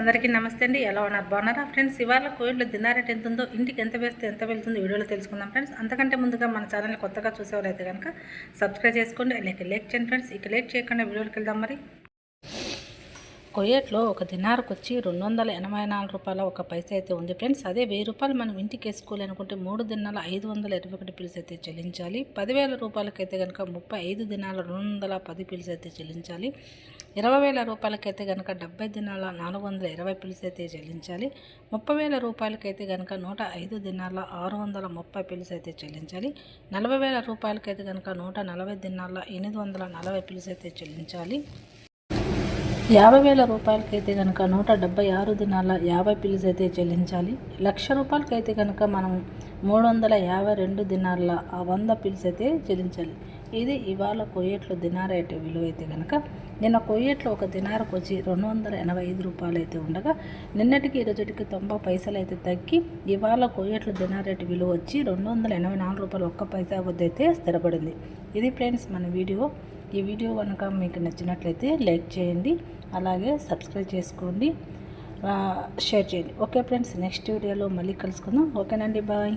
అందరికీ నమస్తే అండి. ఎలా ఉన్నారు? బాగున్నారా? ఫ్రెండ్స్ ఇవాళ కోయిల్లో దినారేట్ ఎంత ఉందో ఇంటికి ఎంత వేస్తే ఎంత వెళ్తుందో వీడియోలో తెలుసుకుందాం ఫ్రెండ్స్. అంతకంటే ముందుగా మన ఛానల్ని కొత్తగా చూసేవారైతే కనుక సబ్స్క్రైబ్ చేసుకోండి. అలాగే లేక్ చేయండి ఫ్రెండ్స్. ఇక లేట్ చేయకుండా వీడియోకి వెళ్దాం మరి. కొయ్యట్లో ఒక దినారకు వచ్చి రెండు వందల ఎనభై నాలుగు రూపాయల ఒక పైస అయితే ఉంది ఫ్రెండ్స్. అదే వెయ్యి రూపాయలు మనం ఇంటికి వేసుకోవాలి అనుకుంటే మూడు దినాల ఐదు వందల ఇరవై ఒకటి పిల్స్ అయితే చెల్లించాలి. పదివేల రూపాయలకైతే కనుక ముప్పై ఐదు దినాల రెండు వందల పది పిల్స్ అయితే చెల్లించాలి. ఇరవై వేల రూపాయలకైతే కనుక డెబ్బై దినాల నాలుగు వందల ఇరవై పిల్స్ అయితే చెల్లించాలి. ముప్పై వేల రూపాయలకైతే కనుక నూట ఐదు దినాల ఆరు వందల ముప్పై పిల్స్ అయితే చెల్లించాలి. నలభై వేల రూపాయలకైతే కనుక నూట నలభై దినాల ఎనిమిది వందల నలభై పిల్స్ అయితే చెల్లించాలి. యాభై వేల రూపాయలకైతే కనుక నూట డెబ్బై ఆరు దినాల యాభై పిల్స్ అయితే చెల్లించాలి. లక్ష రూపాయలకైతే కనుక మనం మూడు వందల యాభై రెండు దినాల ఆ వంద పిల్స్ అయితే చెల్లించాలి. ఇది ఇవాళ కొయ్యేట్లో దినార అయితే విలువ అయితే కనుక నిన్న కొయ్యేట్లో ఒక దినారకు వచ్చి రెండు వందల ఎనభై ఐదు రూపాయలు అయితే ఉండగా నిన్నటికి ఈరోజుకి తొంభై పైసలు అయితే తగ్గి ఇవాళ కొయ్యేట్లో దినారేటు విలువ వచ్చి రెండు వందల ఎనభై నాలుగు రూపాయలు ఒక్క పైసా వద్ద అయితే స్థిరపడింది. ఇది ఫ్రెండ్స్ మన వీడియో. ఈ వీడియో కనుక మీకు నచ్చినట్లయితే లైక్ చేయండి అలాగే సబ్స్క్రైబ్ చేసుకోండి షేర్ చేయండి. ఓకే ఫ్రెండ్స్ నెక్స్ట్ వీడియోలో మళ్ళీ కలుసుకుందాం. ఓకేనండి బాయ్.